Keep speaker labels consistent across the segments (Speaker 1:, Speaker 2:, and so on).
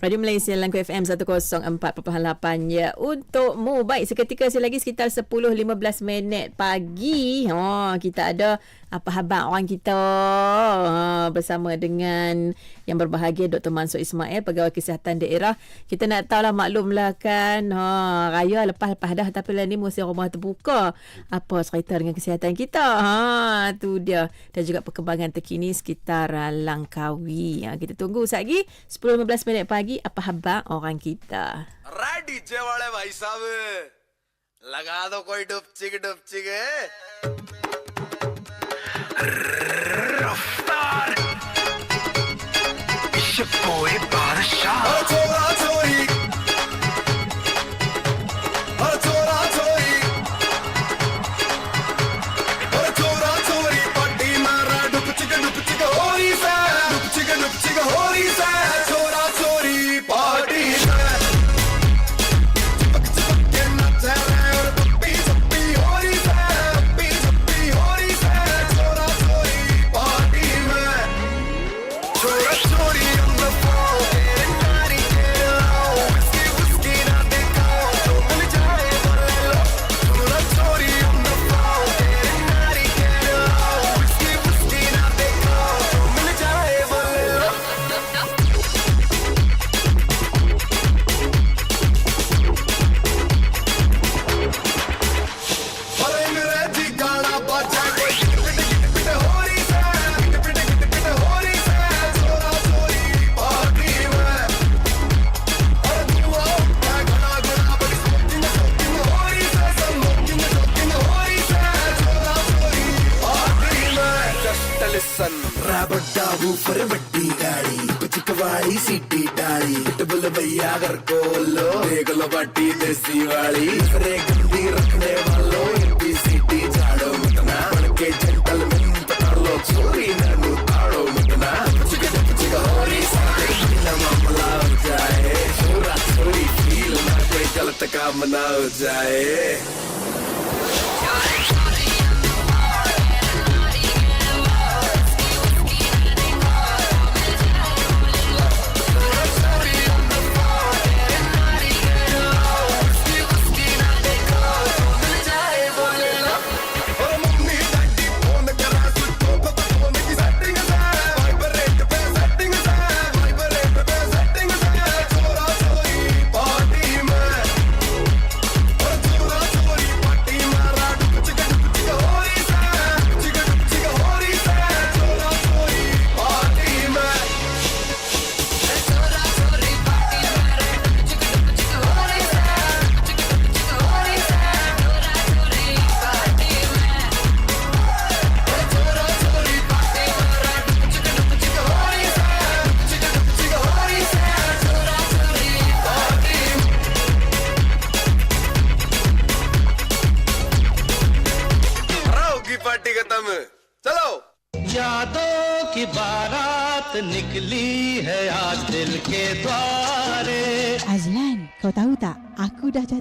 Speaker 1: Radio Malaysia Langku FM 104.8 ya untukmu. Baik, seketika lagi sekitar 10-15 minit pagi. Oh, kita ada apa khabar orang kita ha, bersama dengan yang berbahagia Dr. Mansur Ismail Pegawai Kesihatan Daerah kita nak tahu lah maklumlah kan ha, raya lepas-lepas dah tapi lah ni mesti rumah terbuka apa cerita dengan kesihatan kita ha, tu dia dan juga perkembangan terkini sekitar uh, Langkawi ha, kita tunggu lagi 10-15 minit pagi apa khabar orang kita
Speaker 2: ready जे वाले भाई साहब लगा दो कोई डुपचिक डुपचिक
Speaker 3: रफ्तार। पोए बादशाह। काम ना हो जाए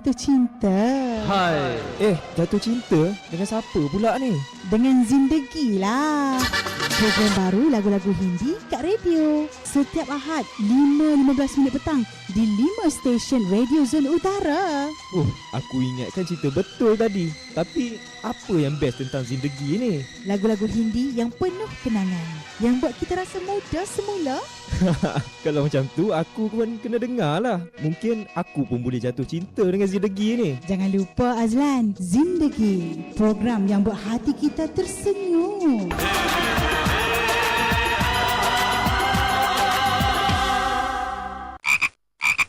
Speaker 4: jatuh cinta.
Speaker 5: Hi
Speaker 6: Eh, jatuh cinta? Dengan siapa pula ni?
Speaker 4: Dengan Zindagi lah. Program baru lagu-lagu Hindi kat radio. Setiap Ahad, 5.15 minit petang di 5 stesen Radio Zon Utara.
Speaker 6: Oh, aku ingatkan cerita betul tadi. Tapi, apa yang best tentang zindagi ni?
Speaker 4: Lagu-lagu Hindi yang penuh kenangan. Yang buat kita rasa muda semula.
Speaker 6: Kalau macam tu, aku pun kena dengar lah. Mungkin aku pun boleh jatuh cinta dengan zindagi ni.
Speaker 4: Jangan lupa Azlan, Zindagi. Program yang buat hati kita tersenyum.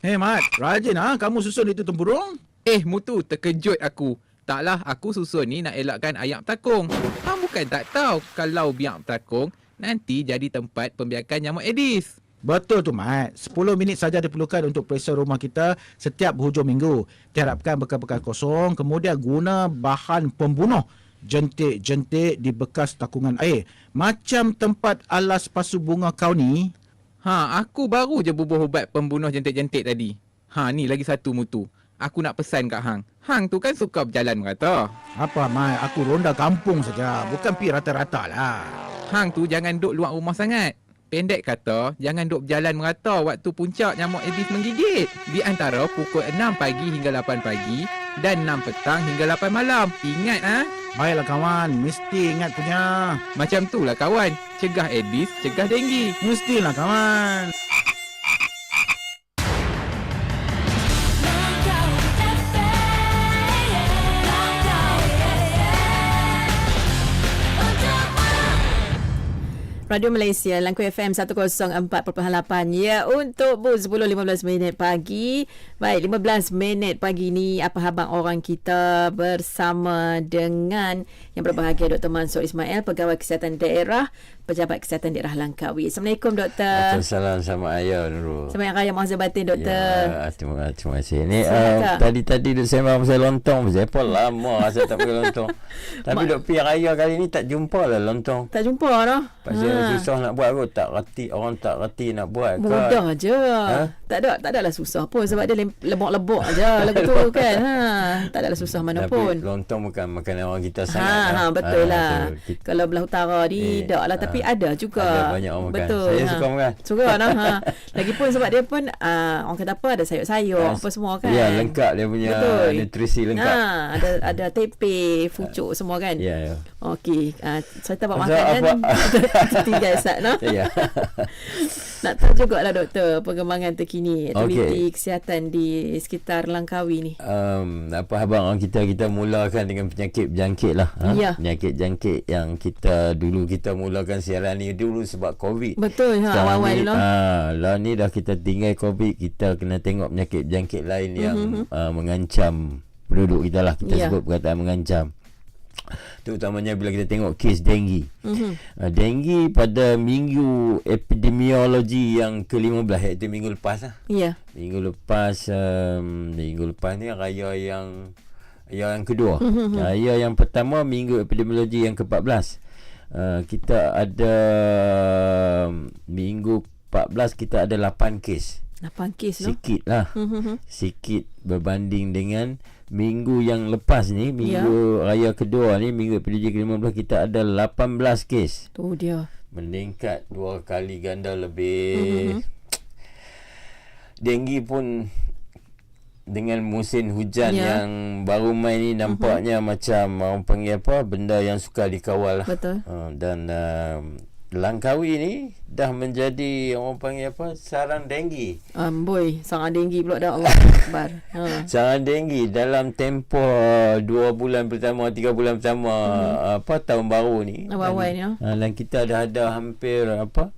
Speaker 7: Hei Mat, rajin ha kamu susun itu tempurung?
Speaker 8: Eh Mutu terkejut aku Taklah aku susun ni nak elakkan ayam takung Hang bukan tak tahu Kalau biak takung Nanti jadi tempat pembiakan nyamuk Aedes
Speaker 7: Betul tu Mat. 10 minit saja diperlukan untuk periksa rumah kita setiap hujung minggu. Diharapkan bekal-bekal kosong, kemudian guna bahan pembunuh jentik-jentik di bekas takungan air. Macam tempat alas pasu bunga kau ni,
Speaker 8: Ha aku baru je bubuh ubat pembunuh jentik-jentik tadi. Ha ni lagi satu Mutu. Aku nak pesan kat Hang. Hang tu kan suka berjalan merata.
Speaker 7: Apa Mat, aku ronda kampung saja, bukan pi rata-rata lah.
Speaker 8: Hang tu jangan duk luar rumah sangat Pendek kata, jangan duk berjalan merata waktu puncak nyamuk Aedes menggigit. Di antara pukul 6 pagi hingga 8 pagi dan 6 petang hingga 8 malam. Ingat ah.
Speaker 7: Baiklah kawan, mesti ingat punya.
Speaker 8: Macam tu lah kawan. Cegah Aedes, cegah denggi.
Speaker 7: Mestilah kawan.
Speaker 1: Radio Malaysia Langkau FM 104.8 ya untuk bu 10.15 minit pagi baik 15 minit pagi ni apa khabar orang kita bersama dengan yang berbahagia Dr. Mansur Ismail pegawai kesihatan daerah pejabat kesihatan daerah Langkawi Assalamualaikum doktor
Speaker 9: Assalamualaikum sama ayah dulu.
Speaker 1: Selamat Raya Mahzir Batin doktor
Speaker 9: Ya, terima kasih. Terima kasih. Ni
Speaker 1: Sihat
Speaker 9: uh,
Speaker 1: tak?
Speaker 9: tadi-tadi duk sembang pasal lontong. Pun lama saya tak pakai lontong. Tapi duk pergi raya kali ni tak jumpa lah lontong.
Speaker 1: tak jumpa dah
Speaker 9: Pasal susah nak buat kot. Tak reti. Orang tak reti nak buat kot.
Speaker 1: Mudah je.
Speaker 9: Ha?
Speaker 1: Tak ada tak adalah susah pun sebab dia lem- lebok-lebok je lagu tu kan. Ha, tak adalah susah mana
Speaker 9: Tapi
Speaker 1: pun.
Speaker 9: lontong bukan makanan orang kita
Speaker 1: Ha,
Speaker 9: sangat.
Speaker 1: ha betul
Speaker 9: Ah,
Speaker 1: lah.
Speaker 9: Kita-
Speaker 1: Kalau belah utara ni
Speaker 9: Eh,
Speaker 1: lah tapi
Speaker 9: ah,
Speaker 1: ada juga.
Speaker 9: ada banyak orang makan.
Speaker 1: Betul.
Speaker 9: Saya
Speaker 1: ha.
Speaker 9: suka makan.
Speaker 1: Suka nah. Ha. Lagipun sebab dia pun uh, orang kata apa ada sayur-sayur
Speaker 9: Ah,
Speaker 1: apa semua kan.
Speaker 9: Ya, lengkap dia punya
Speaker 1: Betul.
Speaker 9: nutrisi lengkap.
Speaker 1: Ha, ada ada tempe, fucuk semua kan.
Speaker 9: Ya, ya.
Speaker 1: Okey, uh, saya tak buat makan kan. Tinggal sat no.
Speaker 9: Ya.
Speaker 1: Nak tahu jugalah doktor perkembangan terkini aktiviti
Speaker 9: Okey.
Speaker 1: kesihatan di sekitar Langkawi ni.
Speaker 9: um, apa abang orang kita kita mulakan dengan penyakit berjangkit lah ha?
Speaker 1: Ya.
Speaker 9: penyakit jangkit yang kita dulu kita mulakan siaran ni dulu sebab covid
Speaker 1: Betul ha
Speaker 9: Sekarang
Speaker 1: awal-awal
Speaker 9: ni, ah, lah ni dah kita tinggal covid kita kena tengok penyakit jangkit lain yang
Speaker 1: Mhm.
Speaker 9: uh, mengancam penduduk kita lah kita
Speaker 1: Ya.
Speaker 9: sebut perkataan mengancam terutamanya bila kita tengok kes denggi
Speaker 1: Mhm.
Speaker 9: uh, denggi pada minggu epidemiologi yang ke-15 iaitu minggu lepas lah
Speaker 1: Ya.
Speaker 9: Minggu lepas um, Minggu lepas ni Raya yang Yang kedua
Speaker 1: Mhm.
Speaker 9: Raya yang pertama Minggu epidemiologi yang ke-14 uh, Kita ada Minggu 14 Kita ada 8 kes
Speaker 1: 8 kes no.
Speaker 9: Sikit lah
Speaker 1: Mhm.
Speaker 9: Sikit berbanding dengan Minggu yang lepas ni Minggu raya kedua ni Minggu epidemiologi ke-15 Kita ada 18 kes
Speaker 1: Tu dia.
Speaker 9: meningkat dua kali ganda lebih.
Speaker 1: Mhm.
Speaker 9: Denggi pun dengan musim hujan
Speaker 1: Ya.
Speaker 9: yang baru main ni nampaknya macam orang panggil apa benda yang suka dikawal lah.
Speaker 1: Betul.
Speaker 9: Uh, dan uh, Langkawi ni dah menjadi orang panggil apa sarang denggi.
Speaker 1: Amboi, sangat tinggi pula dah Allah Akbar. Ha.
Speaker 9: Sarang denggi dalam tempoh uh, dua bulan pertama, tiga bulan pertama
Speaker 1: Mhm.
Speaker 9: apa tahun baru ni.
Speaker 1: Awal-awal ni,
Speaker 9: Dan, uh, dan kita dah ada hampir apa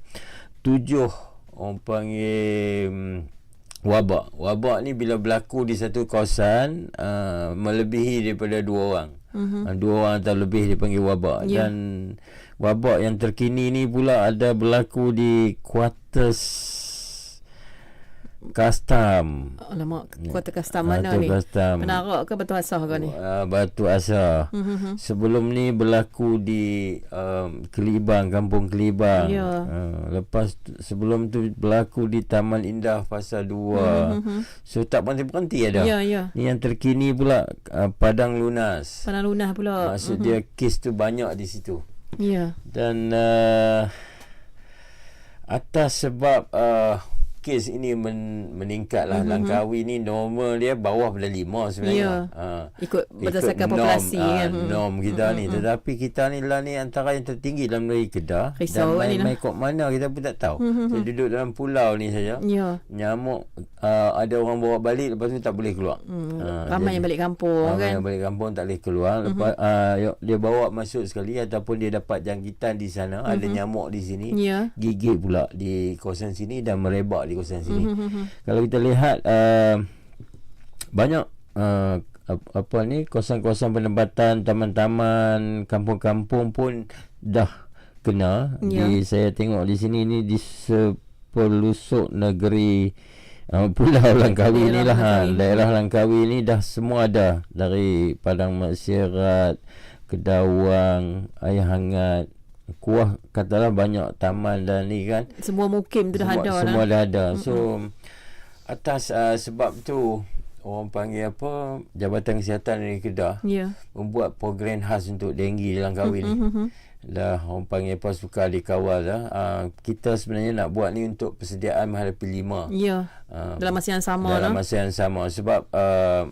Speaker 9: tujuh orang panggil um, wabak. Wabak ni bila berlaku di satu kawasan uh, melebihi daripada dua orang.
Speaker 1: Mhm.
Speaker 9: Uh, dua orang atau lebih dipanggil wabak
Speaker 1: Ya.
Speaker 9: dan wabak yang terkini ni pula ada berlaku di Kuartus Custom.
Speaker 1: Alamak, kuota custom mana
Speaker 9: Kuartus
Speaker 1: ni?
Speaker 9: Custom.
Speaker 1: Penarak ke Batu Asah kau ni?
Speaker 9: Uh, Batu Asa.
Speaker 1: Mhm.
Speaker 9: Sebelum ni berlaku di um, Kelibang, Kampung Kelibang.
Speaker 1: Ya.
Speaker 9: Uh, lepas tu, sebelum tu berlaku di Taman Indah Fasa 2.
Speaker 1: Mhm.
Speaker 9: So tak berhenti-berhenti ada.
Speaker 1: Ya, ya.
Speaker 9: Ni yang terkini pula uh, Padang Lunas.
Speaker 1: Panah lunah pula.
Speaker 9: Maksud
Speaker 1: Mhm.
Speaker 9: dia kes tu banyak di situ.
Speaker 1: Ya.
Speaker 9: Dan uh, atas sebab uh, kes ini men, meningkat lah.
Speaker 1: Mhm.
Speaker 9: Mm-hmm. Langkawi ni normal dia bawah pada lima sebenarnya.
Speaker 1: Ya.
Speaker 9: Uh,
Speaker 1: Ikut berdasarkan
Speaker 9: norm,
Speaker 1: populasi
Speaker 9: ah,
Speaker 1: kan. Mhm.
Speaker 9: norm kita
Speaker 1: Mhm,
Speaker 9: ni
Speaker 1: mhm.
Speaker 9: tetapi kita ni lah ni antara yang tertinggi dalam negeri Kedah
Speaker 1: Risau
Speaker 9: dan
Speaker 1: lah.
Speaker 9: main-main kok mana kita pun tak tahu
Speaker 1: Mhm,
Speaker 9: saya
Speaker 1: mhm.
Speaker 9: duduk dalam pulau ni saja
Speaker 1: Ya.
Speaker 9: nyamuk uh, ada orang bawa balik lepas tu tak boleh keluar
Speaker 1: Hmm,
Speaker 9: Ah,
Speaker 1: ramai
Speaker 9: jadi-
Speaker 1: yang balik kampung
Speaker 9: Ramai
Speaker 1: kan.
Speaker 9: yang balik kampung tak boleh keluar
Speaker 1: Mhm.
Speaker 9: lepas uh, dia bawa masuk sekali ataupun dia dapat jangkitan di sana ada
Speaker 1: Mhm.
Speaker 9: nyamuk di sini
Speaker 1: Ya.
Speaker 9: gigit pula di kawasan sini dan merebak di kawasan sini
Speaker 1: Mhm, mhm.
Speaker 9: kalau kita lihat uh, banyak uh, ap- apa ni kawasan-kawasan penempatan taman-taman kampung-kampung pun dah kena
Speaker 1: Ya.
Speaker 9: di saya tengok di sini ni di sepelusuk negeri uh, Pulau Langkawi ni lah ha,
Speaker 1: Langkawi.
Speaker 9: daerah Langkawi ni dah semua ada dari Padang Masyarakat Kedawang Air Hangat Kuah katalah banyak taman dan ni kan
Speaker 1: Semua mukim tu dah
Speaker 9: semua,
Speaker 1: ada
Speaker 9: semua
Speaker 1: lah.
Speaker 9: dah ada so atas uh, sebab tu orang panggil apa Jabatan Kesihatan Negeri Kedah
Speaker 1: Ya.
Speaker 9: membuat program khas untuk denggi dalam kahwin ni
Speaker 1: Mhm, mhm.
Speaker 9: dah orang panggil apa suka dikawal dah. Uh, kita sebenarnya nak buat ni untuk persediaan menghadapi lima.
Speaker 1: Ya.
Speaker 9: Ah,
Speaker 1: Dalam masa yang sama
Speaker 9: dalam
Speaker 1: lah.
Speaker 9: masa yang sama sebab uh,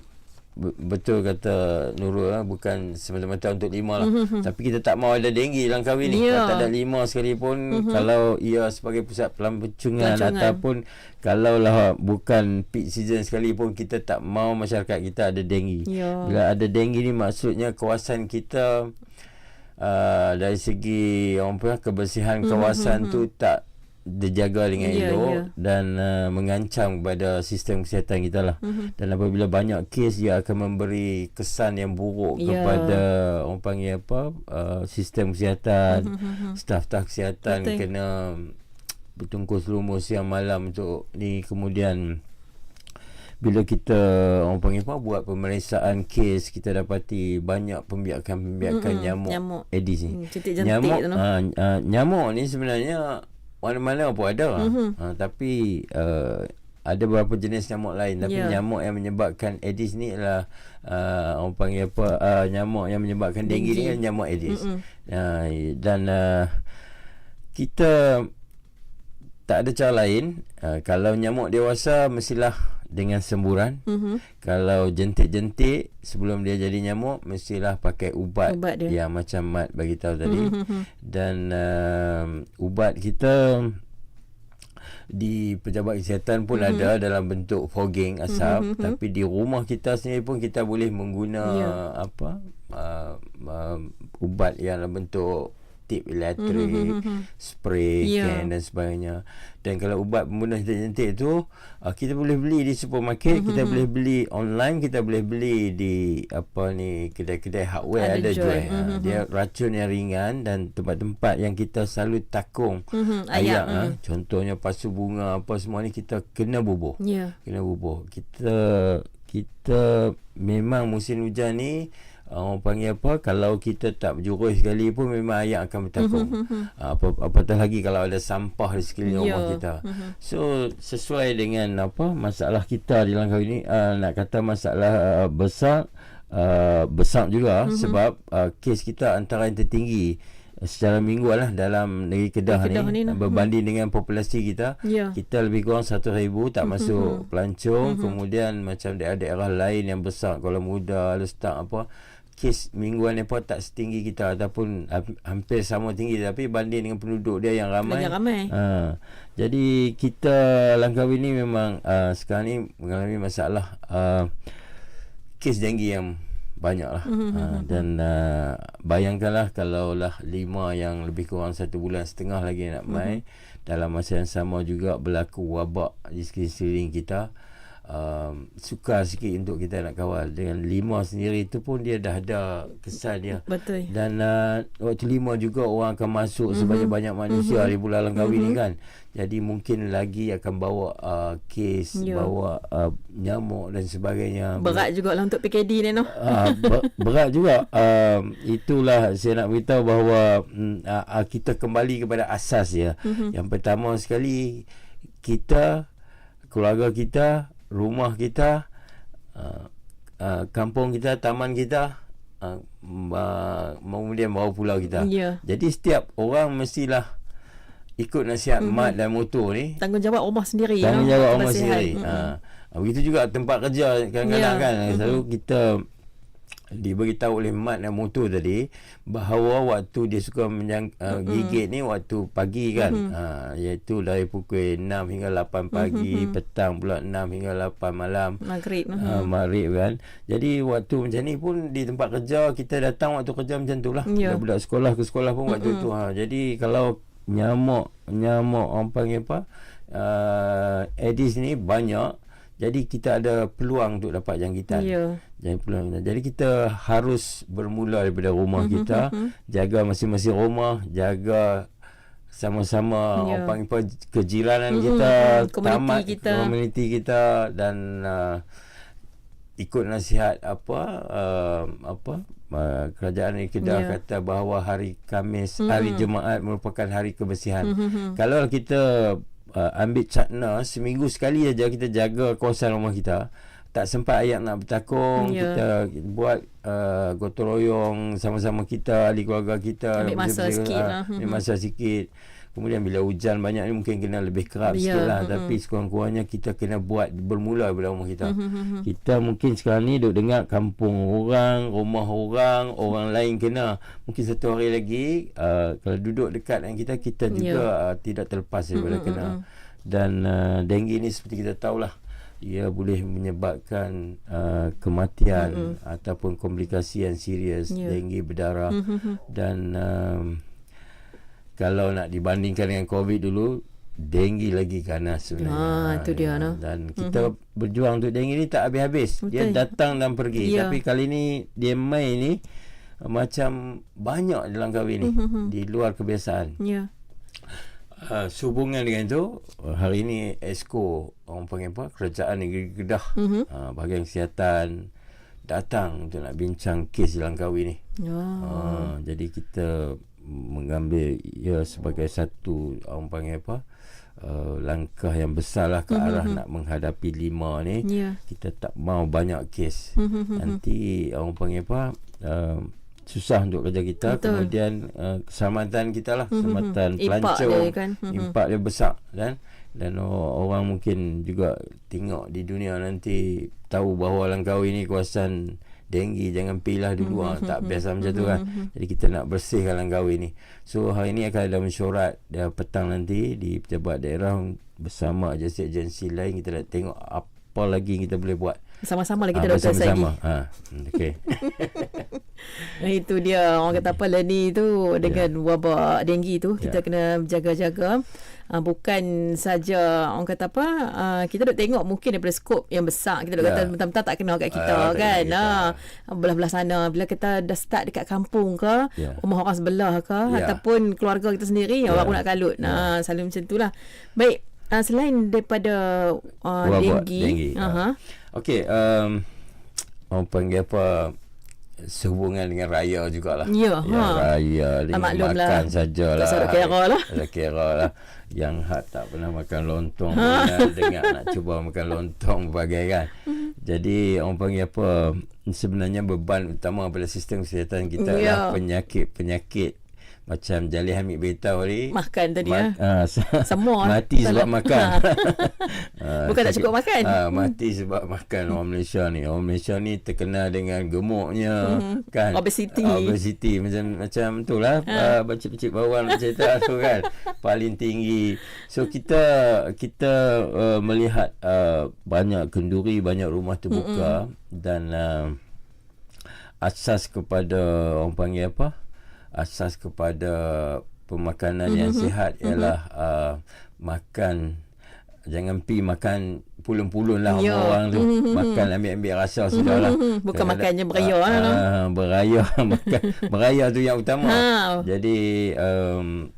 Speaker 9: betul kata Nurul lah, bukan semata-mata untuk lima lah mm-hmm. tapi kita tak mau ada denggi dalam kahwin ni
Speaker 1: Ya.
Speaker 9: kalau tak ada lima sekalipun mm-hmm. kalau ia sebagai pusat
Speaker 1: Pelancongan.
Speaker 9: ataupun kalau lah bukan peak season sekalipun kita tak mau masyarakat kita ada denggi
Speaker 1: Ya.
Speaker 9: bila ada denggi ni maksudnya kawasan kita uh, dari segi orang apa kebersihan kawasan tu tak dijaga dengan
Speaker 1: Mhm, Ya,
Speaker 9: elok
Speaker 1: ya.
Speaker 9: dan uh, mengancam kepada sistem kesihatan kita lah.
Speaker 1: Mhm.
Speaker 9: Dan apabila banyak kes dia akan memberi kesan yang buruk
Speaker 1: Ya.
Speaker 9: kepada orang panggil apa uh, sistem kesihatan, staf-staf kesihatan
Speaker 1: Mhm, Betul.
Speaker 9: kena bertungkus lumus siang malam untuk ni kemudian bila kita orang panggil apa buat pemeriksaan kes kita dapati banyak pembiakan-pembiakan
Speaker 1: Mm-mm,
Speaker 9: nyamuk,
Speaker 1: nyamuk.
Speaker 9: Aedes ni.
Speaker 1: Hmm, jentik-jentik
Speaker 9: nyamuk
Speaker 1: tu.
Speaker 9: uh, uh, nyamuk ni sebenarnya mana-mana pun ada
Speaker 1: Mhm.
Speaker 9: uh, tapi uh, ada beberapa jenis nyamuk lain. Tapi
Speaker 1: Ya.
Speaker 9: nyamuk yang menyebabkan Aedes ni adalah uh, orang panggil apa uh, nyamuk yang menyebabkan denggi ni kan nyamuk Aedes. Uh, dan uh, kita tak ada cara lain. Uh, kalau nyamuk dewasa mestilah dengan semburan
Speaker 1: Mhm.
Speaker 9: kalau jentik-jentik sebelum dia jadi nyamuk mestilah pakai ubat,
Speaker 1: Ubat dia.
Speaker 9: yang macam Mat bagi tahu tadi
Speaker 1: Mhm.
Speaker 9: dan uh, ubat kita di pejabat kesihatan pun
Speaker 1: Mhm.
Speaker 9: ada dalam bentuk fogging asap
Speaker 1: Mhm, mhm.
Speaker 9: tapi di rumah kita sendiri pun kita boleh mengguna
Speaker 1: Ya.
Speaker 9: apa uh, uh, ubat yang dalam bentuk tip elektrik
Speaker 1: Mhm, mhm.
Speaker 9: spray
Speaker 1: Ya.
Speaker 9: can dan sebagainya dan kalau ubat pembunuh jentik tu uh, kita boleh beli di supermarket
Speaker 1: Mhm,
Speaker 9: kita boleh beli online kita boleh beli di apa ni kedai-kedai hardware
Speaker 1: Ada
Speaker 9: ada,
Speaker 1: jual. Mhm,
Speaker 9: Ha, dia racun yang ringan dan tempat-tempat yang kita selalu takung
Speaker 1: Mhm,
Speaker 9: ayak
Speaker 1: ayak,
Speaker 9: ha,
Speaker 1: mhm.
Speaker 9: contohnya pasu bunga apa semua ni kita kena bubuh
Speaker 1: Ya.
Speaker 9: kena bubuh kita kita memang musim hujan ni orang panggil apa kalau kita tak berjurus sekali pun memang ayak akan bertakung
Speaker 1: Mhm,
Speaker 9: uh, apa apatah lagi kalau ada sampah di sekeliling
Speaker 1: Ya.
Speaker 9: rumah kita
Speaker 1: Mhm.
Speaker 9: so sesuai dengan apa masalah kita di langkah ini uh, nak kata masalah uh, besar uh, besar juga
Speaker 1: Mhm.
Speaker 9: sebab uh, kes kita antara yang tertinggi secara minggu lah dalam negeri Kedah,
Speaker 1: Kedah
Speaker 9: ni,
Speaker 1: ni
Speaker 9: berbanding dengan populasi kita
Speaker 1: Ya.
Speaker 9: kita lebih kurang 100,000 tak
Speaker 1: Mhm.
Speaker 9: masuk pelancong
Speaker 1: Mhm.
Speaker 9: kemudian macam daerah-daerah lain yang besar Kuala Muda Lestak apa kes mingguan ni pun tak setinggi kita ataupun ha- hampir sama tinggi tapi banding dengan penduduk dia yang ramai.
Speaker 1: Banyak ramai.
Speaker 9: Ha, jadi kita Langkawi ni memang uh, sekarang ni mengalami masalah uh, kes denggi yang banyak lah
Speaker 1: Mhm,
Speaker 9: ha,
Speaker 1: mhm,
Speaker 9: dan uh, bayangkanlah kalau lah lima yang lebih kurang satu bulan setengah lagi nak mai dalam masa yang sama juga berlaku wabak di sekeliling kita um, sukar sikit untuk kita nak kawal dengan lima sendiri tu pun dia dah ada kesan dia
Speaker 1: Betul.
Speaker 9: dan uh, waktu lima juga orang akan masuk
Speaker 1: Mhm.
Speaker 9: sebanyak-banyak manusia
Speaker 1: Mhm.
Speaker 9: di bulan Langkawi
Speaker 1: Mhm.
Speaker 9: ni kan. Jadi mungkin lagi akan bawa uh, kes,
Speaker 1: Ya.
Speaker 9: bawa uh, nyamuk dan sebagainya.
Speaker 1: Berat jugalah untuk PKD ni noh.
Speaker 9: Ah, ber- berat juga um, itulah saya nak beritahu bahawa uh, uh, kita kembali kepada asas ya
Speaker 1: Mhm.
Speaker 9: yang pertama sekali kita keluarga kita rumah kita uh, uh, kampung kita taman kita uh, uh, kemudian bawa pulau kita
Speaker 1: Ya.
Speaker 9: jadi setiap orang mestilah ikut nasihat
Speaker 1: Mhm.
Speaker 9: mat dan motor ni
Speaker 1: Tanggungjawab rumah sendiri.
Speaker 9: Tanggungjawab
Speaker 1: noh,
Speaker 9: rumah sendiri.
Speaker 1: Mhm.
Speaker 9: Ha. Begitu juga tempat kerja kadang-kadang
Speaker 1: Ya.
Speaker 9: kan
Speaker 1: Mhm.
Speaker 9: selalu kita diberitahu oleh mat dan motor tadi bahawa waktu dia suka menyang, uh, gigit ni waktu pagi kan
Speaker 1: Mhm.
Speaker 9: ha, iaitu dari pukul 6 hingga 8 pagi
Speaker 1: Mhm.
Speaker 9: petang pula 6 hingga 8 malam
Speaker 1: Maghrib.
Speaker 9: uh, maghrib kan jadi waktu macam ni pun di tempat kerja kita datang waktu kerja macam tu lah
Speaker 1: Ya.
Speaker 9: budak sekolah ke sekolah pun waktu
Speaker 1: Mm-mm.
Speaker 9: tu ha. jadi kalau nyamuk nyamuk orang panggil apa uh, Aedes ni banyak jadi kita ada peluang untuk dapat jangkitan Jadi peluang jadi kita harus bermula daripada rumah
Speaker 1: Mhm,
Speaker 9: kita
Speaker 1: mhm.
Speaker 9: jaga masing-masing rumah jaga sama-sama
Speaker 1: Ya.
Speaker 9: orang panggil kejiranan
Speaker 1: Mhm,
Speaker 9: kita
Speaker 1: mhm. Komuniti
Speaker 9: tamat
Speaker 1: kita.
Speaker 9: komuniti kita dan uh, ikut nasihat apa uh, apa uh, kerajaan ni Kedah
Speaker 1: Ya.
Speaker 9: kata bahawa hari Khamis
Speaker 1: Mhm.
Speaker 9: hari Jumaat merupakan hari kebersihan.
Speaker 1: Mhm.
Speaker 9: Kalau kita uh, ambil catna seminggu sekali aja kita jaga kawasan rumah kita tak sempat ayat nak bertakung
Speaker 1: Ya.
Speaker 9: kita buat uh, gotong royong sama-sama kita ahli keluarga kita
Speaker 1: Ambil masa sikit
Speaker 9: ah,
Speaker 1: lah.
Speaker 9: ambil
Speaker 1: Mhm.
Speaker 9: masa sikit kemudian bila hujan banyak ni mungkin kena lebih kerap
Speaker 1: Ya,
Speaker 9: sikit lah
Speaker 1: mhm.
Speaker 9: tapi sekurang-kurangnya kita kena buat bermula daripada rumah kita
Speaker 1: Mhm.
Speaker 9: kita mungkin sekarang ni duk dengar kampung orang rumah orang orang lain kena mungkin satu hari lagi uh, kalau duduk dekat dengan kita kita juga
Speaker 1: Ya.
Speaker 9: uh, tidak terlepas daripada
Speaker 1: Mm, mm,
Speaker 9: kena dan uh, denggi ni seperti kita tahulah ia boleh menyebabkan uh, kematian
Speaker 1: Mm-mm.
Speaker 9: ataupun komplikasi yang serius
Speaker 1: Ya.
Speaker 9: denggi berdarah
Speaker 1: Mhm.
Speaker 9: dan um, kalau nak dibandingkan dengan covid dulu denggi lagi ganas sebenarnya
Speaker 1: Ah, itu dia, no.
Speaker 9: dan kita berjuang untuk denggi ni tak habis-habis dia
Speaker 1: Betul.
Speaker 9: datang dan pergi
Speaker 1: Ya.
Speaker 9: tapi kali ni dia mai ni macam banyak dalam kahwin ni
Speaker 1: Mhm.
Speaker 9: di luar kebiasaan
Speaker 1: Ya.
Speaker 9: Uh, sehubungan dengan itu hari ini Esko orang panggil apa kerajaan negeri Kedah
Speaker 1: Mhm.
Speaker 9: uh, bahagian kesihatan datang untuk nak bincang kes kahwin ni
Speaker 1: Oh.
Speaker 9: uh, jadi kita mengambil ia sebagai satu orang panggil apa uh, langkah yang besar lah ke
Speaker 1: Mhm,
Speaker 9: arah
Speaker 1: mhm.
Speaker 9: nak menghadapi lima ni
Speaker 1: Ya.
Speaker 9: kita tak mau banyak kes
Speaker 1: Mhm.
Speaker 9: nanti orang panggil apa uh, susah untuk kerja kita
Speaker 1: Betul.
Speaker 9: kemudian uh, keselamatan kita lah
Speaker 1: Mhm.
Speaker 9: keselamatan
Speaker 1: Impak
Speaker 9: pelancong
Speaker 1: dia kan. Mhm.
Speaker 9: impak dia besar dan dan orang mungkin juga tengok di dunia nanti tahu bahawa Langkawi ni kawasan denggi jangan pilah di luar tak biasa macam tu kan jadi kita nak bersihkan Langkawi ni so hari ni akan ada mesyuarat dia petang nanti di pejabat daerah bersama agensi-agensi lain kita nak tengok apa lagi kita boleh buat
Speaker 1: Sama-sama lah kita
Speaker 9: Ah,
Speaker 1: doktor lagi.
Speaker 9: bersama-sama ha okey
Speaker 1: Nah, itu dia orang kata apa lah ni tu dengan wabak denggi tu kita
Speaker 9: Ya.
Speaker 1: kena jaga-jaga uh, bukan saja orang kata apa uh, kita duk tengok mungkin daripada skop yang besar kita duk
Speaker 9: Ya.
Speaker 1: kata mentang-mentang tak kena kat kita
Speaker 9: Ah, tak
Speaker 1: kan ha belah-belah sana bila kita dah start dekat kampung ke
Speaker 9: Ya.
Speaker 1: rumah orang sebelah ke
Speaker 9: Ya.
Speaker 1: ataupun keluarga kita sendiri
Speaker 9: Ya.
Speaker 1: orang pun nak kalut nah selalu macam itulah baik uh, selain daripada uh,
Speaker 9: Wabak
Speaker 1: denggi,
Speaker 9: denggi,
Speaker 1: uh
Speaker 9: ah. Okey, um, orang panggil apa sehubungan dengan raya jugalah.
Speaker 1: Ya,
Speaker 9: ya
Speaker 1: ha.
Speaker 9: raya dengan
Speaker 1: maklum lah.
Speaker 9: makan sajalah.
Speaker 1: Tak kira lah.
Speaker 9: Tak kira lah. Yang hak tak pernah makan lontong
Speaker 1: Ha.
Speaker 9: dengar nak cuba makan lontong berbagai kan. Jadi orang panggil apa sebenarnya beban utama pada sistem kesihatan kita
Speaker 1: Ya.
Speaker 9: adalah penyakit-penyakit macam Jalih Hamid beritahu tadi
Speaker 1: Makan tadi,
Speaker 9: mat, ah,
Speaker 1: Semua.
Speaker 9: mati
Speaker 1: Salah.
Speaker 9: sebab makan. Ah,
Speaker 1: Bukan tak cukup makan.
Speaker 9: ah, mati sebab makan orang Malaysia ni. Orang Malaysia ni terkenal dengan gemuknya
Speaker 1: Mhm.
Speaker 9: kan?
Speaker 1: Obesity.
Speaker 9: Ah, obesity. Macam macam tu lah.
Speaker 1: Ha.
Speaker 9: uh, bacip-bacip bawang nak cerita tu kan? Paling tinggi. So kita kita uh, melihat uh, banyak kenduri banyak rumah terbuka dan uh, asas kepada orang panggil apa asas kepada pemakanan yang
Speaker 1: Mhm.
Speaker 9: sihat ialah uh, makan jangan pi makan pulun-pulun lah
Speaker 1: Ya.
Speaker 9: orang tu
Speaker 1: Mhm.
Speaker 9: makan ambil-ambil rasa sudahlah
Speaker 1: Mhm. Bukan
Speaker 9: Kadang-kadang-
Speaker 1: makannya beraya,
Speaker 9: Ah,
Speaker 1: lah.
Speaker 9: ah, beraya makan beraya tu yang utama
Speaker 1: Ha.
Speaker 9: jadi um,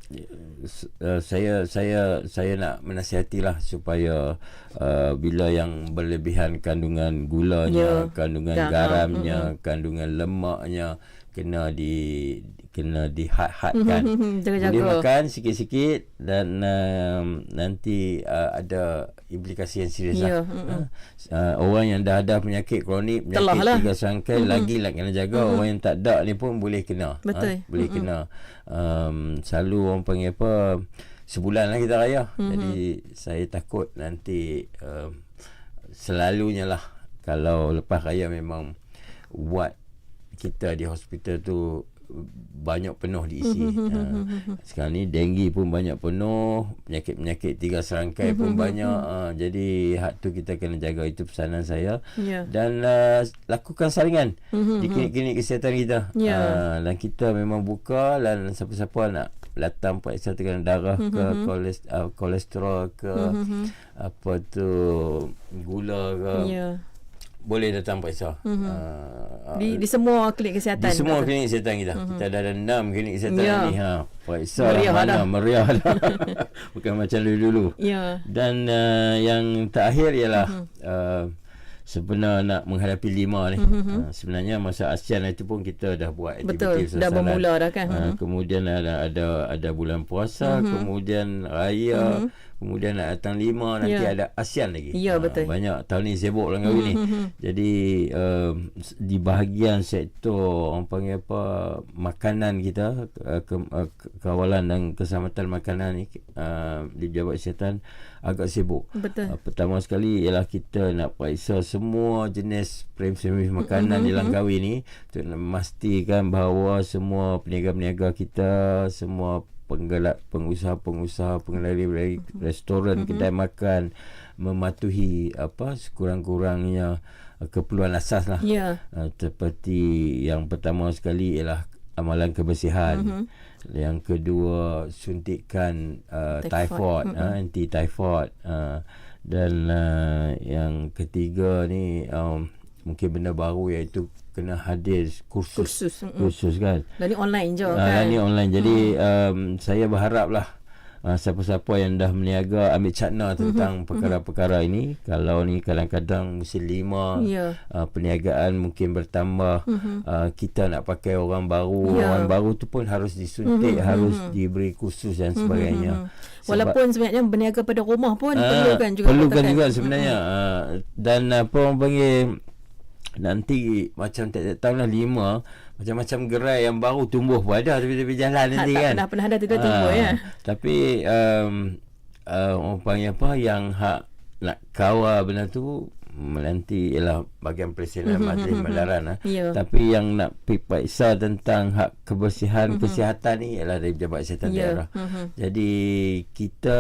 Speaker 9: uh, saya saya saya nak menasihatilah supaya uh, bila yang berlebihan kandungan gulanya,
Speaker 1: Ya.
Speaker 9: kandungan
Speaker 1: Garam,
Speaker 9: garamnya, kandungan lemaknya kena di kena.
Speaker 1: Jaga-jaga.
Speaker 9: Boleh makan sikit-sikit dan um, nanti uh, ada implikasi yang serius
Speaker 1: Ya,
Speaker 9: lah.
Speaker 1: mm-mm.
Speaker 9: Uh, orang yang dah ada penyakit kronik, penyakit
Speaker 1: Telah lah.
Speaker 9: tiga serangkai
Speaker 1: Mm-mm.
Speaker 9: lagi lah kena jaga.
Speaker 1: Mm-mm.
Speaker 9: Orang yang tak ada ni pun boleh kena.
Speaker 1: Betul.
Speaker 9: Ha? Boleh
Speaker 1: Mm-mm.
Speaker 9: kena. Um, selalu orang panggil apa sebulan lah kita raya.
Speaker 1: Mhm.
Speaker 9: Jadi saya takut nanti um, selalunya lah kalau lepas raya memang ward kita di hospital tu banyak penuh diisi. ha. Sekarang ni denggi pun banyak penuh, penyakit-penyakit tiga serangkai pun banyak. Ha. Jadi hak tu kita kena jaga itu pesanan saya.
Speaker 1: Ya.
Speaker 9: Dan uh, lakukan saringan di klinik-klinik kesihatan kita.
Speaker 1: Ya.
Speaker 9: Ah, dan kita memang buka dan siapa-siapa nak datang periksa tekanan darah ke uh, kolesterol ke apa tu gula ke
Speaker 1: Ya.
Speaker 9: Boleh datang periksa.
Speaker 1: Mhm.
Speaker 9: Ah,
Speaker 1: Di, di semua klinik kesihatan.
Speaker 9: di semua
Speaker 1: kata.
Speaker 9: klinik kesihatan kita.
Speaker 1: Mhm.
Speaker 9: Kita ada enam klinik kesihatan
Speaker 1: Ya.
Speaker 9: ni. Ha, periksa
Speaker 1: Meriah
Speaker 9: lah mana
Speaker 1: dah.
Speaker 9: meriah dah. Bukan macam dulu-dulu.
Speaker 1: Ya.
Speaker 9: Dan uh, yang terakhir ialah
Speaker 1: Mhm.
Speaker 9: uh, sebenar nak menghadapi lima ni.
Speaker 1: Mhm.
Speaker 9: Uh, sebenarnya masa ASEAN itu pun kita dah buat
Speaker 1: Betul, dah bermula dah kan.
Speaker 9: Uh,
Speaker 1: Mhm.
Speaker 9: kemudian ada ada ada bulan puasa,
Speaker 1: Mhm.
Speaker 9: kemudian raya,
Speaker 1: Mhm.
Speaker 9: Kemudian nak datang lima nanti
Speaker 1: Ya.
Speaker 9: ada ASEAN lagi.
Speaker 1: Ya,
Speaker 9: Ah,
Speaker 1: betul.
Speaker 9: banyak tahun ni sibuk lah kahwin ni. Jadi uh, di bahagian sektor orang panggil apa makanan kita uh, ke, uh, kawalan dan keselamatan makanan ni uh, di Jabat Kesihatan agak sibuk.
Speaker 1: Betul.
Speaker 9: Uh, pertama sekali ialah kita nak periksa semua jenis premis makanan mm-hmm. dalam kahwin ni untuk memastikan bahawa semua peniaga-peniaga kita semua penggelak pengusaha-pengusaha pengendali restoran mm-hmm. kedai makan mematuhi apa sekurang-kurangnya uh, keperluan asas lah
Speaker 1: Ya.
Speaker 9: uh, seperti yang pertama sekali ialah amalan kebersihan mm-hmm. yang kedua suntikan uh,
Speaker 1: Typhoid.
Speaker 9: typhoid, uh, anti typhoid uh, dan uh, yang ketiga ni um, mungkin benda baru iaitu kena hadir kursus
Speaker 1: Kursus, mm-mm.
Speaker 9: kursus kan
Speaker 1: Dan ni online je
Speaker 9: Ah,
Speaker 1: kan.
Speaker 9: ni online. Jadi um, saya berharaplah uh, siapa-siapa yang dah meniaga ambil cakna tentang perkara-perkara ini. Kalau ni kadang-kadang musim lima
Speaker 1: Ya.
Speaker 9: uh, perniagaan mungkin bertambah. Uh, kita nak pakai orang baru.
Speaker 1: Ya.
Speaker 9: Orang baru tu pun harus disuntik, harus diberi kursus dan sebagainya. Sebab-
Speaker 1: Walaupun sebenarnya berniaga pada rumah pun
Speaker 9: Ah,
Speaker 1: perlukan juga
Speaker 9: perlukan
Speaker 1: pakaian.
Speaker 9: juga sebenarnya Ah, dan apa orang panggil nanti macam tiap-tiap tahun lah lima macam-macam gerai yang baru tumbuh pun ada tepi-tepi jalan
Speaker 1: Ha,
Speaker 9: nanti
Speaker 1: tak
Speaker 9: kan
Speaker 1: pernah-pernah ada tiba-tiba
Speaker 9: Ah,
Speaker 1: ya.
Speaker 9: tapi um, uh, orang panggil apa yang hak nak kawal benda tu nanti ialah bahagian Presiden Majlis Mandaran.
Speaker 1: Ya.
Speaker 9: Tapi yang nak periksa tentang hak kebersihan kesihatan ni ialah dari Pejabat Kesihatan
Speaker 1: Ya.
Speaker 9: Daerah. Jadi kita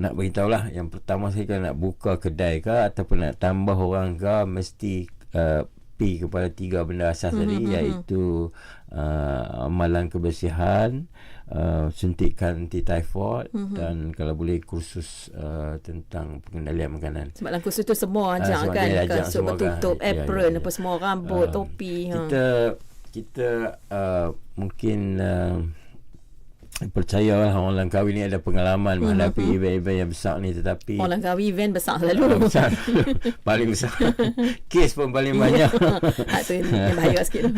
Speaker 9: nak beritahu lah yang pertama sekali kalau nak buka kedai ke ataupun nak tambah orang ke mesti uh, pi kepada tiga benda asas
Speaker 1: Mhm,
Speaker 9: tadi iaitu uh, amalan kebersihan uh, suntikan anti typhoid
Speaker 1: Mhm.
Speaker 9: dan kalau boleh kursus uh, tentang pengendalian makanan
Speaker 1: Sebab dalam kursus tu semua
Speaker 9: Ah,
Speaker 1: ajak
Speaker 9: sebab
Speaker 1: kan.
Speaker 9: dia ajak
Speaker 1: Kasut
Speaker 9: semua kan.
Speaker 1: bertutup,
Speaker 9: Ya, ya,
Speaker 1: apron,
Speaker 9: ya.
Speaker 1: apa semua rambut,
Speaker 9: Ah,
Speaker 1: topi. ha.
Speaker 9: kita kita uh, mungkin uh, percayalah orang dalam kahwin ni ada pengalaman menghadapi event-event yang besar ni tetapi.
Speaker 1: Orang kahwin event besar selalu.
Speaker 9: besar paling besar kes pun paling banyak
Speaker 1: Ha, tu yang bahaya sikit.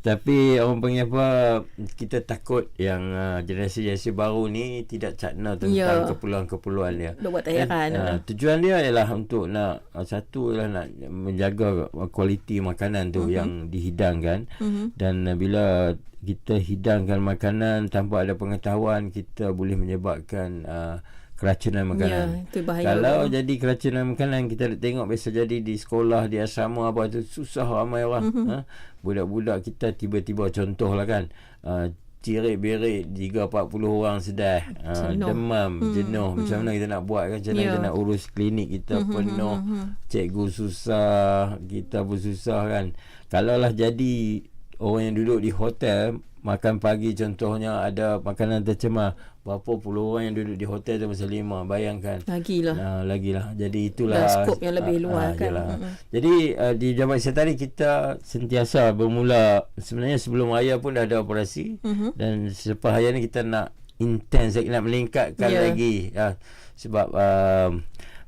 Speaker 9: tapi orang panggil apa kita takut yang uh, generasi-generasi baru ni tidak cakna tentang
Speaker 1: Ya.
Speaker 9: keperluan-keperluan dia
Speaker 1: buat tak heran.
Speaker 9: Ah, tujuan dia ialah untuk nak ah, satu ialah nak menjaga kualiti makanan tu uh-huh. yang dihidangkan uh-huh. dan uh, bila kita hidangkan makanan tanpa ada pengetahuan kita boleh menyebabkan uh, keracunan makanan.
Speaker 1: Ya, itu bahaya
Speaker 9: Kalau
Speaker 1: tu.
Speaker 9: jadi keracunan makanan kita nak tengok biasa jadi di sekolah di asrama apa tu susah ramai orang.
Speaker 1: Mhm.
Speaker 9: Uh-huh. Ha? Budak-budak kita tiba-tiba contohlah kan uh, cirit berit 3 40 orang sedar uh,
Speaker 1: Jenuh.
Speaker 9: demam jenuh macam mana kita nak buat kan macam mana
Speaker 1: Ya.
Speaker 9: kita nak urus klinik kita penuh cikgu susah kita pun susah kan kalaulah jadi orang yang duduk di hotel makan pagi contohnya ada makanan tercemar berapa puluh orang yang duduk di hotel tu masa lima bayangkan
Speaker 1: Lagilah.
Speaker 9: Nah, lagilah. Jadi itulah
Speaker 1: Dan skop yang lebih
Speaker 9: ah,
Speaker 1: luas
Speaker 9: ah,
Speaker 1: kan. Mm-mm.
Speaker 9: Jadi uh, di Jabat Kesihatan ni kita sentiasa bermula sebenarnya sebelum raya pun dah ada operasi
Speaker 1: Mhm.
Speaker 9: dan selepas raya ni kita nak intens nak meningkatkan
Speaker 1: Ya.
Speaker 9: lagi. Ah, sebab um,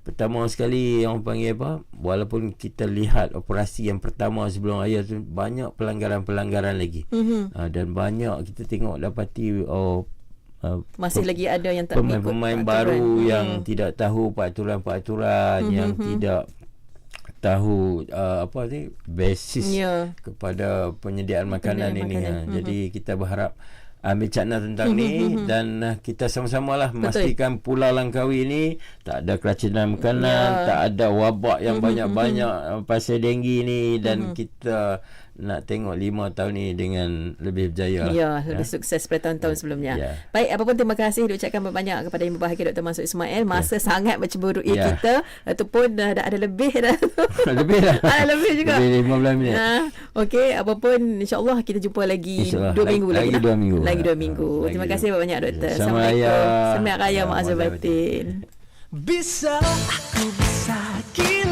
Speaker 9: pertama sekali orang panggil apa walaupun kita lihat operasi yang pertama sebelum raya tu banyak pelanggaran-pelanggaran lagi.
Speaker 1: Mhm.
Speaker 9: Ah, dan banyak kita tengok dapati oh uh,
Speaker 1: Masih lagi ada yang tak
Speaker 9: pemain-pemain
Speaker 1: peraturan.
Speaker 9: baru
Speaker 1: Hmm.
Speaker 9: yang tidak tahu peraturan-peraturan
Speaker 1: Mhm,
Speaker 9: yang
Speaker 1: mhm.
Speaker 9: tidak tahu uh, apa ni basis
Speaker 1: Ya.
Speaker 9: kepada penyediaan makanan
Speaker 1: Penyediaan
Speaker 9: ini
Speaker 1: makanan.
Speaker 9: ha.
Speaker 1: Mhm.
Speaker 9: jadi kita berharap ambil cakna tentang ni dan uh, kita sama-samalah memastikan Pulau Langkawi ni tak ada keracunan makanan
Speaker 1: Ya.
Speaker 9: tak ada wabak yang banyak-banyak uh, pasal denggi ni dan kita nak tengok lima tahun ni dengan lebih berjaya lah.
Speaker 1: Ya, lebih sukses pada tahun-tahun sebelumnya.
Speaker 9: Ya.
Speaker 1: Baik, apa pun terima kasih diucapkan banyak kepada Yang Berbahagia Dr. Mansur Ismail. Masa sangat bercemburui
Speaker 9: Ya.
Speaker 1: kita. Ataupun dah, dah ada lebih dah.
Speaker 9: lebih lah
Speaker 1: Ada lebih juga.
Speaker 9: lebih 15 minit
Speaker 1: Ha, Okey, apa pun insya-Allah kita jumpa lagi
Speaker 9: InsyaAllah.
Speaker 1: dua
Speaker 9: Lagi-
Speaker 1: minggu lagi.
Speaker 9: lagi
Speaker 1: lah.
Speaker 9: dua minggu.
Speaker 1: Lagi dua
Speaker 9: Ha,
Speaker 1: minggu.
Speaker 9: lagi
Speaker 1: Terima kasih banyak doktor.
Speaker 9: Selamat
Speaker 1: Assalamualaikum.
Speaker 9: Raya.
Speaker 1: Selamat Raya Mak Azhar
Speaker 9: Selamat Raya.
Speaker 1: Batin.
Speaker 5: Bisa aku bisa gila